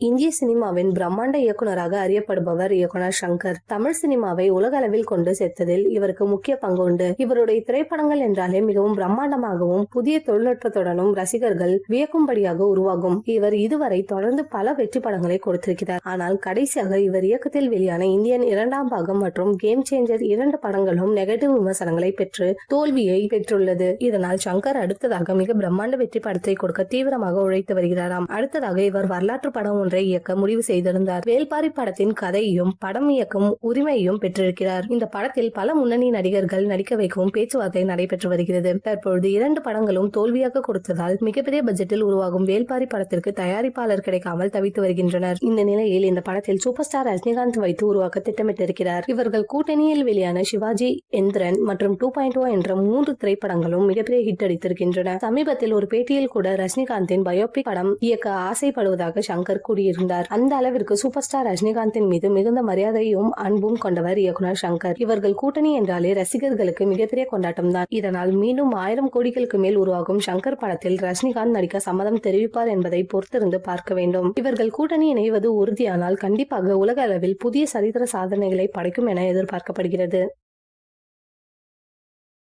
இந்திய சினிமாவின் பிரம்மாண்ட இயக்குனராக அறியப்படுபவர் இயக்குனர் சங்கர். தமிழ் சினிமாவை உலக அளவில் கொண்டு சேர்த்ததில் இவருக்கு முக்கிய பங்கு உண்டு. இவருடைய திரைப்படங்கள் என்றாலே மிகவும் பிரம்மாண்டமாகவும் புதிய தொழில்நுட்பத்துடனும் ரசிகர்கள் வியக்கும்படியாக உருவாகும். இவர் இதுவரை தொடர்ந்து பல வெற்றி படங்களை கொடுத்திருக்கிறார். ஆனால் கடைசியாக இவர் இயக்கத்தில் வெளியான இந்தியன் இரண்டாம் பாகம் மற்றும் கேம் சேஞ்சர் இரண்டு படங்களும் நெகட்டிவ் விமர்சனங்களை பெற்று தோல்வியை பெற்றுள்ளது. இதனால் சங்கர் அடுத்ததாக மிக பிரம்மாண்ட வெற்றி படத்தை கொடுக்க தீவிரமாக உழைத்து வருகிறாராம். அடுத்ததாக இவர் வரலாற்று படம் ஒன்றை இயக்க முடிவு செய்திருந்தார். வேல்பாரி படத்தின் கதையும் படம் இயக்கும் உரிமையும் பெற்றிருக்கிறார். இந்த படத்தில் பல முன்னணி நடிகர்கள் நடிக்க வைக்கவும் பேச்சுவார்த்தை நடைபெற்று வருகிறது. தற்பொழுது இரண்டு படங்களும் தோல்வியாக கொடுத்ததால் மிகப்பெரிய பட்ஜெட்டில் உருவாகும் வேல்பாரி படத்திற்கு தயாரிப்பாளர் கிடைக்காமல் தவித்து வருகின்றனர். இந்த நிலையில் இந்த படத்தில் சூப்பர் ஸ்டார் ரஜினிகாந்த் வைத்து உருவாக்க திட்டமிட்டிருக்கிறார். இவர்கள் கூட்டணியில் வெளியான சிவாஜி எந்திரன் மற்றும் டூ பாயிண்ட் ஓ என்ற மூன்று திரைப்படங்களும் மிகப்பெரிய ஹிட் அடித்திருக்கின்றன. சமீபத்தில் ஒரு பேட்டியில் கூட ரஜினிகாந்தின் பயோபிக் படம் இயக்க ஆசைப்படுவதாக சங்கர் கூறியிருந்தார். அந்த அளவிற்கு சூப்பர் ஸ்டார் ரஜினிகாந்தின் மீது மிகுந்த மரியாதையும் அன்பும் கொண்டவர் இயக்குனர் சங்கர். இவர்கள் கூட்டணி என்றாலே ரசிகர்களுக்கு மிகப்பெரிய கொண்டாட்டம் தான் இதனால் மீண்டும் ஆயிரம் கோடிகளுக்கு மேல் உருவாகும் சங்கர் படத்தில் ரஜினிகாந்த் நடிக்க சம்மதம் தெரிவிப்பார் என்பதை பொறுத்திருந்து பார்க்க வேண்டும். இவர்கள் கூட்டணி இணைவது உறுதியானால் கண்டிப்பாக உலக அளவில் புதிய சரித்திர சாதனைகளை படைக்கும் என எதிர்பார்க்கப்படுகிறது.